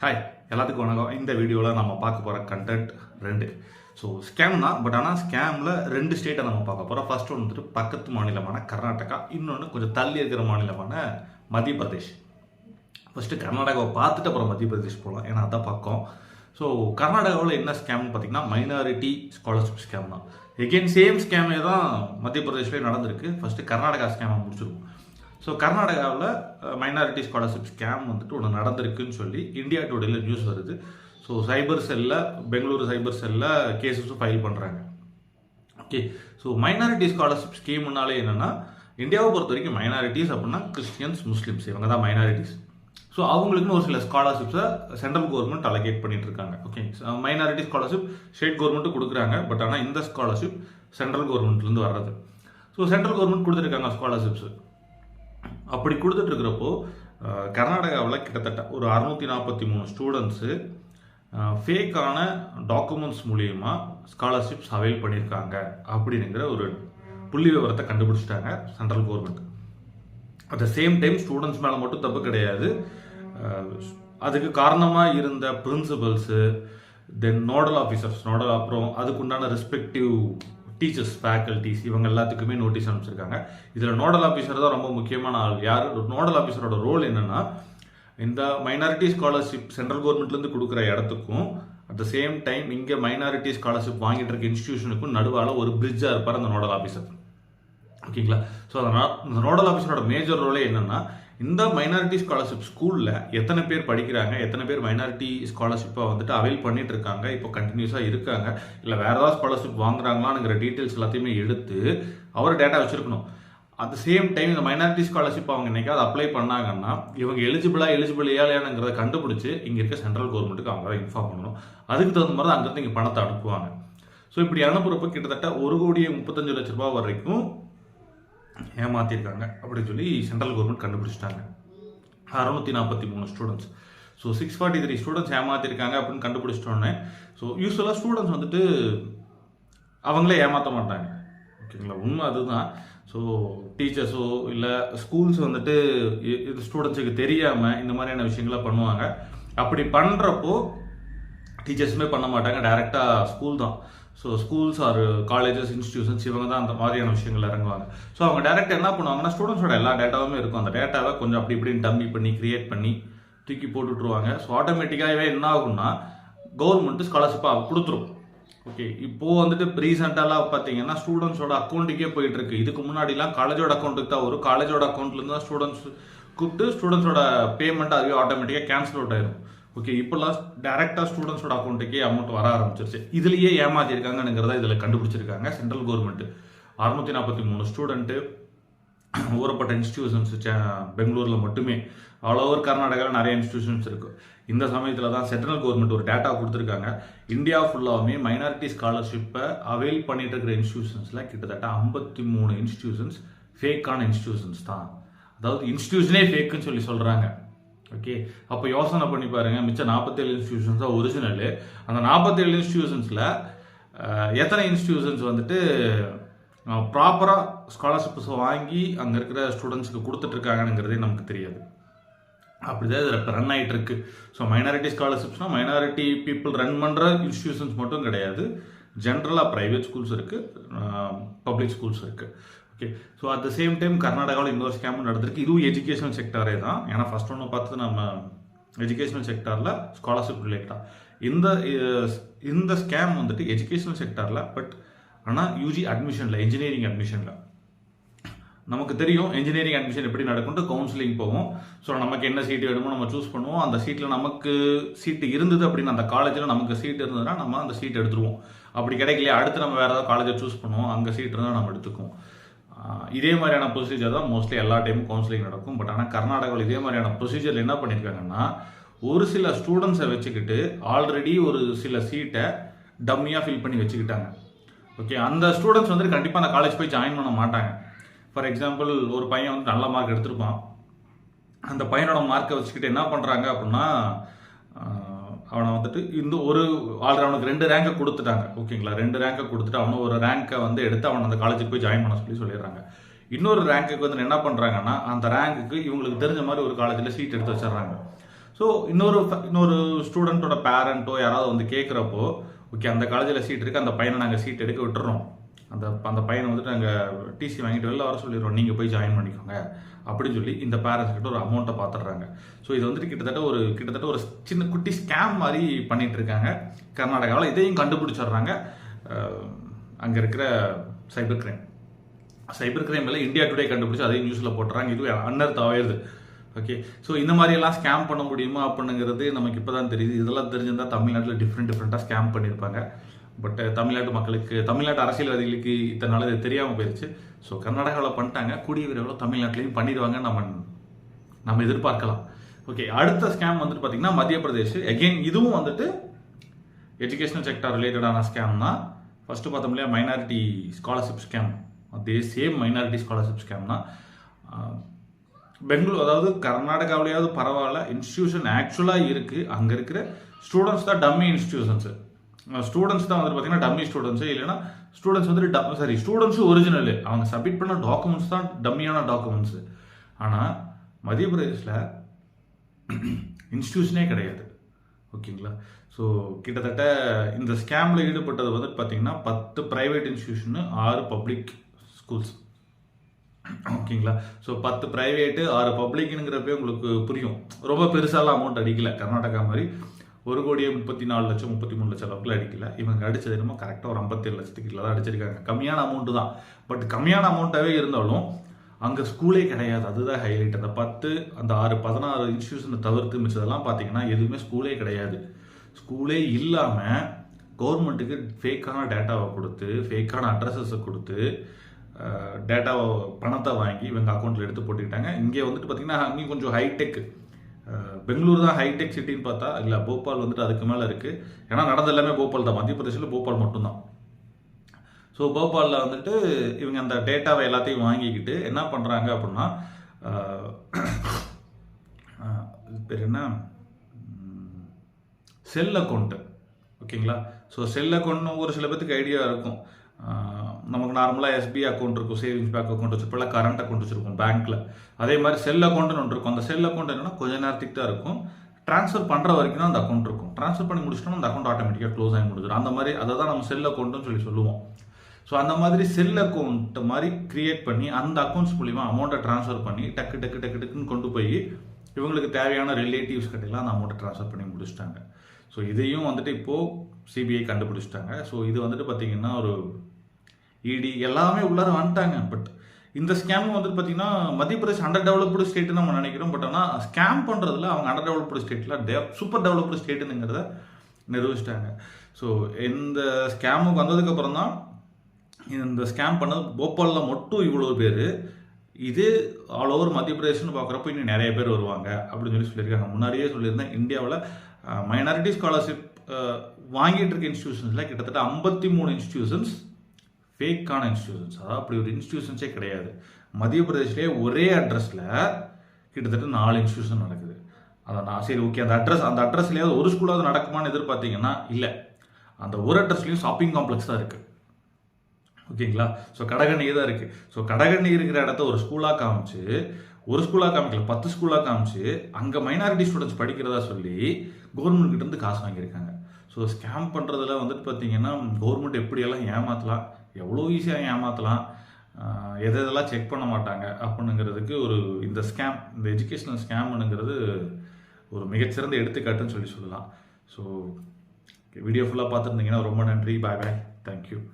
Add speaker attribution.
Speaker 1: Hi எல்லாத்துக்கும் வணக்கம். இந்த வீடியோவில் நம்ம பார்க்க போகிற கண்டென்ட் ரெண்டு. ஸோ ஸ்கேம் தான் பட் ஆனால் ஸ்கேமில் ரெண்டு ஸ்டேட்டை நம்ம பார்க்க போகிறோம் ஃபர்ஸ்ட் ஒன்று வந்துட்டு பக்கத்து மாநிலமான கர்நாடகா. இன்னொன்று கொஞ்சம் தள்ளி இருக்கிற மாநிலமான மத்திய பிரதேஷ் ஃபஸ்ட்டு கர்நாடகாவை பார்த்துட்டு அப்புறம் மத்திய பிரதேஷ் போகலாம் ஏன்னா அதான் பக்கம். ஸோ கர்நாடகாவில் என்ன ஸ்கேம்னு பார்த்தீங்கன்னா மைனாரிட்டி ஸ்காலர்ஷிப் ஸ்கேம் தான். எகெயின் சேம் ஸ்கேமே தான் மத்திய பிரதேஷ்லேயே நடந்திருக்கு. ஃபஸ்ட்டு கர்நாடகா ஸ்கேமை முடிச்சிருக்கும் ஸோ கர்நாடகாவில் மைனாரிட்டி ஸ்காலர்ஷிப் ஸ்கேம் வந்துட்டு ஒன்று நடந்திருக்குன்னு சொல்லி இந்தியா டுடேல நியூஸ் வருது. ஸோ சைபர் செல்லில் பெங்களூரு சைபர் செல்லில் கேசஸும் ஃபைல் பண்ணுறாங்க ஓகே ஸோ மைனாரிட்டி ஸ்காலர்ஷிப் ஸ்கீம்னாலே என்னென்னா இந்தியாவை பொறுத்த வரைக்கும் மைனாரிட்டிஸ் அப்படின்னா கிறிஸ்டியன்ஸ் முஸ்லீம்ஸ் இவங்க தான் மைனாரிட்டிஸ் ஸோ அவங்களுக்குன்னு ஒரு சில ஸ்காலர்ஷிப்ஸை சென்ட்ரல் கவர்மெண்ட் அலகேட் பண்ணிட்டு இருக்காங்க. ஓகே மைனாரிட்டி ஸ்காலர்ஷிப் ஸ்டேட் கவர்மெண்ட்டும் கொடுக்குறாங்க. பட் ஆனால் இந்த ஸ்காலர்ஷிப் சென்ட்ரல் கவர்மெண்ட்லேருந்து வர்றது. ஸோ சென்ட்ரல் கவர்மெண்ட் கொடுத்துருக்காங்க ஸ்காலர்ஷிப்ஸ் அப்படி கொடுத்துட்டு இருக்கிறப்போ கர்நாடகாவில் கிட்டத்தட்ட ஒரு அறுநூத்தி நாற்பத்தி மூணு ஸ்டூடெண்ட்ஸு ஃபேக்கான டாக்குமெண்ட்ஸ் மூலயமா ஸ்காலர்ஷிப்ஸ் அவைல் பண்ணியிருக்காங்க அப்படிங்கிற ஒரு புள்ளி விவரத்தை கண்டுபிடிச்சிட்டாங்க central government at the same time students மேலே மட்டும் தப்பு கிடையாது. அதுக்கு காரணமாக இருந்த principals then nodal officers nodal அப்புறம் அதுக்குண்டான ரெஸ்பெக்டிவ் டீச்சர்ஸ் ஃபேக்கல்டிஸ் இவங்க எல்லாத்துக்குமே நோட்டீஸ் அனுப்பிச்சிருக்காங்க. இதில் நோடல் ஆஃபீஸர் தான் ரொம்ப முக்கியமான ஆள். யார்? நோடல் ஆஃபீஸரோட ரோல் என்னென்னா இந்த மைனாரிட்டி ஸ்காலர்ஷிப் சென்ட்ரல் கவர்மெண்ட்லேருந்து கொடுக்குற இடத்துக்கும் அட் த சேம் டைம் இங்கே மைனாரிட்டி ஸ்காலர்ஷிப் வாங்கிட்டு இருக்க இன்ஸ்டியூஷனுக்கும் நடுவால் ஒரு பிரிட்ஜாக இருப்பார் அந்த நோடல் ஆஃபீஸர் ஓகேங்களா? ஸோ அந்த இந்த நோடல் ஆஃபீஸரோட மேஜர் ரோலே என்னென்னா இந்த மைனாரிட்டி ஸ்காலர்ஷிப் ஸ்கூலில் எத்தனை பேர் படிக்கிறாங்க எத்தனை பேர் மைனாரிட்டி ஸ்காலர்ஷிப்பை வந்துட்டு அவைல் பண்ணிட்டு இருக்காங்க இப்போ கண்டினியூஸாக இருக்காங்க இல்லை வேறு ஏதாவது ஸ்காலர்ஷிப் வாங்குறாங்களான்னுங்கிற டீட்டெயில்ஸ் எல்லாத்தையுமே எடுத்து அவர் டேட்டா வச்சுருக்கணும். அட் த சேம் டைம் இந்த மைனாரிட்டி ஸ்காலர்ஷிப் அவங்க என்னைக்காவது அப்ளை பண்ணாங்கன்னா இவங்க எலிஜிபிளா எலிஜிபிள் இல்லையாங்கிறத கண்டுபிடிச்சு இங்கே இருக்க சென்ட்ரல் கவர்மெண்ட்டுக்கு அவங்க தான் இன்ஃபார்ம் பண்ணணும். அதுக்கு தகுந்த மாதிரி தான் அங்கேருந்து இங்கே பணத்தை அனுப்புவாங்க. ஸோ இப்படி அனுப்புறப்ப கிட்டத்தட்ட ஒரு கோடியே முப்பத்தஞ்சு லட்ச ரூபாய் வரைக்கும் ஏமாற்றிருக்காங்க அப்படின்னு சொல்லி சென்ட்ரல் கவர்மெண்ட் கண்டுபிடிச்சிட்டாங்க. அறுநூத்தி நாற்பத்தி மூணு students so six forty three students ஏமாற்றிருக்காங்க அப்படின்னு கண்டுபிடிச்சிட்டோன்னே ஸோ யூஸ்வலாக ஸ்டூடெண்ட்ஸ் வந்துட்டு அவங்களே ஏமாற்ற மாட்டாங்க. ஓகேங்களா உண்மை அதுதான். ஸோ டீச்சர்ஸோ இல்லை ஸ்கூல்ஸ் வந்துட்டு இது ஸ்டூடெண்ட்ஸுக்கு தெரியாமல் இந்த மாதிரியான விஷயங்களை பண்ணுவாங்க. அப்படி பண்ணுறப்போ டீச்சர்ஸுமே பண்ண மாட்டாங்க. டைரெக்டாக ஸ்கூல் தான். So schools or colleges institutions இவங்க தான் அந்த மாதிரியான விஷயங்கள் இறங்குவாங்க. ஸோ அவங்க டேரெக்ட் என்ன பண்ணுவாங்கன்னா ஸ்டூடெண்ட்ஸோட எல்லா டேட்டாவுமே இருக்கும். அந்த டேட்டாவை கொஞ்சம் அப்படி இப்படின்னு டம்மி பண்ணி கிரியேட் பண்ணி தூக்கி போட்டுட்ருவாங்க ஸோ ஆட்டோமேட்டிக்காகவே என்ன ஆகும்னா கவர்மெண்ட் ஸ்காலர்ஷிப்பாக கொடுத்துரும். ஓகே இப்போது வந்துட்டு ரீசெண்டாலாம் பார்த்தீங்கன்னா ஸ்டூடெண்ட்ஸோட அக்கௌண்ட்டுக்கே போயிட்டு இருக்கு. இதுக்கு முன்னாடிலாம் காலேஜோட அக்கௌண்ட்டுக்கு தான் வரும். காலேஜோட அக்கௌண்ட்லேருந்து தான் ஸ்டூடெண்ட்ஸ் கூப்பிட்டு ஸ்டூடெண்ட்ஸோட பேமெண்ட் அதுவே ஆட்டோமேட்டிக்காக கேன்சல் அவுட் ஆயிரும். ஓகே இப்போல்லாம் டேரெக்டாக ஸ்டூடெண்ட்ஸோட அக்கௌண்ட்டுக்கே அமௌண்ட் வர ஆரம்பிச்சிருச்சு. இதுலேயே ஏமாத்திருக்காங்கங்கிறத இதில் கண்டுபிடிச்சிருக்காங்க சென்ட்ரல் கவர்மெண்ட்டு அறுநூத்தி நாற்பத்தி மூணு ஸ்டூடெண்ட்டு ஊறப்பட்ட இன்ஸ்டிடியூஷன்ஸ் பெங்களூரில் மட்டுமே. ஆல் ஓவர் கர்நாடகாவில் நிறைய இன்ஸ்டிடியூஷன்ஸ் இருக்குது இந்த சமயத்தில் தான் சென்ட்ரல் கவர்மெண்ட் ஒரு டேட்டா கொடுத்துருக்காங்க. இந்தியா ஃபுல்லாகவுமே மைனாரிட்டி ஸ்காலர்ஷிப்பை அவைல் பண்ணிட்டு இருக்கிற இன்ஸ்டிடியூஷன்ஸில் கிட்டத்தட்ட ஐம்பத்தி மூணு இன்ஸ்டிடியூஷன்ஸ் ஃபேக்கான இன்ஸ்டிடியூஷன்ஸ் தான். அதாவது இன்ஸ்டிடியூஷனே ஃபேக்குன்னு சொல்லி சொல்கிறாங்க ஓகே அப்போ யோசனை பண்ணி பாருங்கள் மிச்சம் நாற்பத்தேழு இன்ஸ்டியூஷன்ஸ் தான் ஒரிஜினலு அந்த நாற்பத்தேழு இன்ஸ்டியூஷன்ஸில் எத்தனை இன்ஸ்டியூஷன்ஸ் வந்துட்டு ப்ராப்பராக ஸ்காலர்ஷிப்ஸ் வாங்கி அங்கே இருக்கிற ஸ்டூடெண்ட்ஸ்க்கு கொடுத்துட்ருக்காங்கங்கிறதே நமக்கு தெரியாது. அப்படிதான் இதில் இப்போ ரன் ஆகிட்டு இருக்கு. ஸோ மைனாரிட்டி ஸ்காலர்ஷிப்ஸ்னால் மைனாரிட்டி பீப்புள் ரன் பண்ணுற இன்ஸ்டியூஷன்ஸ் மட்டும் கிடையாது. ஜென்ரலாக ப்ரைவேட் ஸ்கூல்ஸ் இருக்குது பப்ளிக் ஸ்கூல்ஸ் இருக்குது okay so at the same time கர்நாடகாவில் இன்னொரு ஸ்கேமும் நடந்திருக்கு. இதுவும் எஜுகேஷனல் செக்டாரே தான். ஏன்னா ஃபர்ஸ்ட் ஒன்று பார்த்தது நம்ம எஜுகேஷனல் செக்டாரில் ஸ்காலர்ஷிப் ரிலேட்டடாக இந்த இந்த ஸ்கேம் வந்துட்டு எஜுகேஷனல் செக்டாரில் பட் ஆனால் யூஜி அட்மிஷனில் இன்ஜினியரிங் அட்மிஷனில் நமக்கு தெரியும் இன்ஜினியரிங் அட்மிஷன் எப்படி நடக்கும்ட்டு கவுன்சிலிங் போவோம் ஸோ நமக்கு என்ன சீட்டு வேணுமோ நம்ம சூஸ் பண்ணுவோம். அந்த சீட்டில் நமக்கு சீட்டு இருந்தது அப்படின்னு அந்த காலேஜில் நமக்கு சீட் இருந்ததுன்னா நம்ம அந்த சீட் எடுத்துருவோம். அப்படி கிடைக்கலையா அடுத்து நம்ம வேறு ஏதாவது காலேஜை சூஸ் பண்ணுவோம். அங்கே சீட் இருந்தால் நம்ம எடுத்துக்குவோம். இதே மாதிரியான ப்ரொசீஜர் தான் மோஸ்ட்லி எல்லா டைமும் கவுன்சிலிங் நடக்கும். பட் ஆனால் கர்நாடகாவில் இதே மாதிரியான ப்ரொசீஜர் என்ன பண்ணியிருக்காங்கன்னா ஒரு சில ஸ்டூடெண்ட்ஸை வச்சுக்கிட்டு ஆல்ரெடி ஒரு சில சீட்டை டம்மியாக ஃபில் பண்ணி வச்சுக்கிட்டாங்க. ஓகே அந்த ஸ்டூடெண்ட்ஸ் வந்து கண்டிப்பாக அந்த காலேஜ் போய் ஜாயின் பண்ண மாட்டாங்க. ஃபார் எக்ஸாம்பிள் ஒரு பையன் வந்து நல்ல மார்க் எடுத்திருப்பான். அந்த பையனோட மார்க்கை வச்சுக்கிட்டு என்ன பண்ணுறாங்க அப்படின்னா அவனை வந்துட்டு இந்த ஒரு ஆல்ரெடி அவனுக்கு ரெண்டு ரேங்கை கொடுத்துட்டாங்க. ஓகேங்களா ரெண்டு ரேங்கை கொடுத்துட்டு அவனை ஒரு ரேங்கை வந்து எடுத்து அவனை அந்த காலேஜுக்கு போய் ஜாயின் பண்ண சொல்லி சொல்லிடுறாங்க. இன்னொரு ரேங்குக்கு வந்து என்ன பண்ணுறாங்கன்னா அந்த ரேங்குக்கு இவங்களுக்கு தெரிஞ்ச மாதிரி ஒரு காலேஜில் சீட் எடுத்து வச்சிடுறாங்க. ஸோ இன்னொரு இன்னொரு ஸ்டூடெண்ட்டோட பேரண்ட்டோ யாராவது வந்து கேட்குறப்போ ஓகே அந்த காலேஜில் சீட் இருக்குது அந்த பையனை நாங்கள் சீட் எடுக்க விட்டுறோம். அந்த அந்த பையனை வந்துட்டு நாங்கள் டிசி வாங்கிட்டு வெளில வர சொல்லிடுறோம். நீங்கள் போய் ஜாயின் பண்ணிக்கோங்க. அப்படின்னு சொல்லி இந்த பேரண்ட்ஸ் கிட்ட ஒரு அமௌண்ட்டை பார்த்துடுறாங்க ஸோ இது வந்துட்டு கிட்டத்தட்ட ஒரு கிட்டத்தட்ட ஒரு சின்ன குட்டி ஸ்கேம் மாதிரி பண்ணிட்டு இருக்காங்க. கர்நாடகாவில் இதையும் கண்டுபிடிச்சிடுறாங்க. அங்கே இருக்கிற சைபர் கிரைம் சைபர் கிரைம் எல்லாம் இந்தியா டுடே கண்டுபிடிச்சி அதையும் நியூஸில் போட்டுறாங்க. இது அன்னர்த் ஆயிடுது ஓகே ஸோ இந்த மாதிரியெல்லாம் ஸ்கேம் பண்ண முடியுமா? அப்படிங்கிறது நமக்கு இப்போ தான் தெரியுது. இதெல்லாம் தெரிஞ்சிருந்தால் தமிழ்நாட்டில் டிஃப்ரெண்ட் டிஃப்ரெண்ட்டாக ஸ்கேம் பண்ணியிருப்பாங்க பட் தமிழ்நாட்டு மக்களுக்கு தமிழ்நாட்டு அரசியல்வாதிகளுக்கு இத்தனை நாள் இது தெரியாமல் போயிடுச்சு ஸோ கர்நாடகாவில் பண்ணிட்டாங்க. கூடிய விரைவில் தமிழ்நாட்டிலையும் பண்ணிடுவாங்க நம்ம நம்ம எதிர்பார்க்கலாம். ஓகே அடுத்த ஸ்கேம் வந்துட்டு பார்த்தீங்கன்னா மத்திய பிரதேஷ். எகெயின் இதுவும் வந்துட்டு எஜுகேஷனல் செக்டார் ரிலேட்டடான ஸ்கேம் தான். ஃபஸ்ட்டு பார்த்தோம் இல்லையா மைனாரிட்டி ஸ்காலர்ஷிப் ஸ்கேம் அதே சேம் மைனாரிட்டி ஸ்காலர்ஷிப் ஸ்கேம் தான். பெங்களூர் அதாவது கர்நாடகாவிலேயாவது பரவாயில்ல. இன்ஸ்டியூஷன் ஆக்சுவலாக இருக்குது அங்கே இருக்கிற ஸ்டூடெண்ட்ஸ் தான் டம்மி இன்ஸ்டியூஷன்ஸு ஸ்டூடெண்ட்ஸ் தான் வந்து பார்த்தீங்கன்னா டம்மி ஸ்டூடெண்ட்ஸு இல்லைன்னா ஸ்டூடெண்ட்ஸ் வந்துட்டு சாரி ஸ்டூடெண்ட்ஸும் ஒரிஜினல் அவங்க சப்மிட் பண்ண டாக்குமெண்ட்ஸ் தான் டம்மியான டாக்குமெண்ட்ஸு ஆனால் மத்திய பிரதேஷில் இன்ஸ்டியூஷனே கிடையாது. ஓகேங்களா? ஸோ கிட்டத்தட்ட இந்த ஸ்கேமில் ஈடுபட்டது வந்துட்டு பார்த்தீங்கன்னா பத்து ப்ரைவேட் இன்ஸ்டியூஷனு ஆறு பப்ளிக் ஸ்கூல்ஸ் ஓகேங்களா? ஸோ பத்து ப்ரைவேட்டு ஆறு பப்ளிக்னுங்கிறப்பே உங்களுக்கு புரியும். ரொம்ப பெருசாலாம் அமௌண்ட் அடிக்கல. கர்நாடகா மாதிரி ஒரு கோடியே முப்பத்தி நாலு லட்சம் முப்பத்தி மூணு லட்சம் அளவுக்குள்ள அடிக்கல. இவங்க அடிச்சது என்னமோ கரெக்டாக ஒரு ஐம்பத்தேழு லட்சத்துக்கு தான் அடிச்சிருக்காங்க. கம்மியான அமௌண்ட்டு தான். பட் கம்மியான அமௌண்ட்டாகவே இருந்தாலும் அங்கே ஸ்கூலே கிடையாது. அதுதான் ஹைலைட் அந்த பத்து அந்த ஆறு பதினாறு இன்ஸ்டியூஷனை தவிர்த்து மிச்சதெல்லாம் பார்த்தீங்கன்னா எதுவுமே ஸ்கூலே கிடையாது. ஸ்கூலே இல்லாமல் கவர்மெண்ட்டுக்கு ஃபேக்கான டேட்டாவை கொடுத்து ஃபேக்கான அட்ரஸஸை கொடுத்து டேட்டாவை பணத்தை வாங்கி இவங்க அக்கௌண்ட்டில் எடுத்து போட்டுக்கிட்டாங்க. இங்கே வந்துட்டு பார்த்தீங்கன்னா அங்கேயும் கொஞ்சம் ஹைடெக் பெங்களூர் தான் ஹைடெக் சிட்டின்னு பார்த்தா இல்லை போபால் வந்துட்டு அதுக்கு மேலே இருக்குது ஏன்னா நடந்த எல்லாமே போபால் தான். மத்திய பிரதேசில் போபால் மட்டும்தான். ஸோ போபாலில் வந்துட்டு இவங்க அந்த டேட்டாவை எல்லாத்தையும் வாங்கிக்கிட்டு என்ன பண்ணுறாங்க அப்படின்னா பேர் என்ன? செல் அக்கௌண்ட்டு ஓகேங்களா? ஸோ செல் அக்கௌண்ட்னு ஒரு சில பேத்துக்கு ஐடியா இருக்கும். நமக்கு நார்மலாக எஸ்பி அக்கௌண்ட் இருக்கும் சேவிங்ஸ் பேங்க் அக்கௌண்ட் வச்சிருப்போம் கரண்ட் அக்கௌண்ட் வச்சிருக்கும் பேங்க்கில் அதே மாதிரி செல் அக்கௌண்ட்னு ஒன்று இருக்கும். அந்த செல் அக்கௌண்ட் என்னன்னா கொஞ்ச நேரத்துக்கு தான் இருக்கும். ட்ரான்ஸ்ஃபர் பண்ணுற வரைக்கும் தான் அந்த அக்கௌண்ட் இருக்கும். ட்ரான்ஸ்ஃபர் பண்ணி முடிச்சிட்டோம் அந்த அக்கௌண்ட் ஆட்டோமேட்டிக்காக க்ளோஸ் ஆகி முடிஞ்சிடும். அந்த மாதிரி அதை தான் நம்ம செல் அக்கௌண்ட்னு சொல்லி சொல்லுவோம். ஸோ அந்த மாதிரி செல் அக்கௌண்ட் மாதிரி கிரியேட் பண்ணி அந்த அக்கௌண்ட்ஸ் மூலிமா அமௌண்ட்டை ட்ரான்ஸ்ஃபர் பண்ணி டக்கு டக்கு டக்கு டக்குன்னு கொண்டு போய் இவங்களுக்கு தேவையான ரிலேட்டிவ்ஸ் கிட்டலாம் அந்த அமௌண்ட்டை ட்ரான்ஸ்ஃபர் பண்ணி முடிச்சிட்டாங்க. ஸோ இதையும் வந்துட்டு இப்போது சிபிஐ கண்டுபிடிச்சிட்டாங்க. ஸோ இது வந்துட்டு பார்த்தீங்கன்னா ஒரு இடி எல்லாமே உள்ளார வந்துட்டாங்க. பட் இந்த ஸ்கேம் வந்துட்டு பார்த்தீங்கன்னா மத்திய பிரதேஷ் அண்டர் டெவலப்டு ஸ்டேட்டு நம்ம நினைக்கிறோம். பட் ஆனால் ஸ்கேம் பண்ணுறதுல அவங்க அண்டர் டெவலப்டு ஸ்டேட்டில் டெ சூப்பர் டெவலப்டு ஸ்டேட்டுங்கிறத நிரூபிச்சிட்டாங்க. ஸோ இந்த ஸ்கேமுக்கு வந்ததுக்கப்புறம் தான் இந்த ஸ்கேம் பண்ணது போபாலில் மட்டும் இவ்வளோ பேர். இது ஆல் ஓவர் மத்திய பிரதேஷ்னு பார்க்குறப்ப இன்னும் நிறைய பேர் வருவாங்க அப்படின்னு சொல்லி சொல்லியிருக்காங்க. முன்னாடியே சொல்லியிருந்தேன் இந்தியாவில் மைனாரிட்டி ஸ்காலர்ஷிப் வாங்கிட்டு இருக்க இன்ஸ்டியூஷன்ஸில் கிட்டத்தட்ட ஐம்பத்தி மூணு இன்ஸ்டியூஷன்ஸ் ஃபேக்கான இன்ஸ்டியூஷன்ஸ் அதாவது அப்படி ஒரு இன்ஸ்டியூஷன்ஸே கிடையாது. மத்திய பிரதேஷ்லேயே ஒரே அட்ரஸில் கிட்டத்தட்ட நாலு இன்ஸ்டியூஷன் நடக்குது. அதை நான் சரி ஓகே அந்த அட்ரஸ் அந்த அட்ரஸ்லேயாவது ஒரு ஸ்கூலாவது நடக்குமான்னு எதிர்பார்த்தீங்கன்னா இல்லை. அந்த ஒரு அட்ரஸ்லேயும் ஷாப்பிங் காம்ப்ளெக்ஸ் தான் இருக்குது ஓகேங்களா ஸோ கடகண்ணி தான் இருக்குது ஸோ கடகண்ணி இருக்கிற இடத்த ஒரு ஸ்கூலாக காமிச்சு ஒரு ஸ்கூலாக காமிக்கல பத்து ஸ்கூலாக காமிச்சு அங்கே மைனாரிட்டி ஸ்டூடெண்ட்ஸ் படிக்கிறதா சொல்லி கவர்மெண்ட் கிட்டேருந்து காசு வாங்கியிருக்காங்க. ஸோ ஸ்கேம் பண்ணுறதுல வந்துட்டு பார்த்தீங்கன்னா கவர்மெண்ட் எப்படியெல்லாம் ஏமாற்றலாம் எவ்வளோ ஈஸியாக ஏமாற்றலாம் எதை எதெல்லாம் செக் பண்ண மாட்டாங்க அப்படிங்கிறதுக்கு ஒரு இந்த ஸ்கேம் இந்த எஜுகேஷனல் ஸ்கேம்னுங்கிறது ஒரு மிகச்சிறந்த எடுத்துக்காட்டுன்னு சொல்லி சொல்லலாம். ஸோ வீடியோ ஃபுல்லாக பார்த்துருந்தீங்கன்னா ரொம்ப நன்றி. பாய் பாய் தேங்க்யூ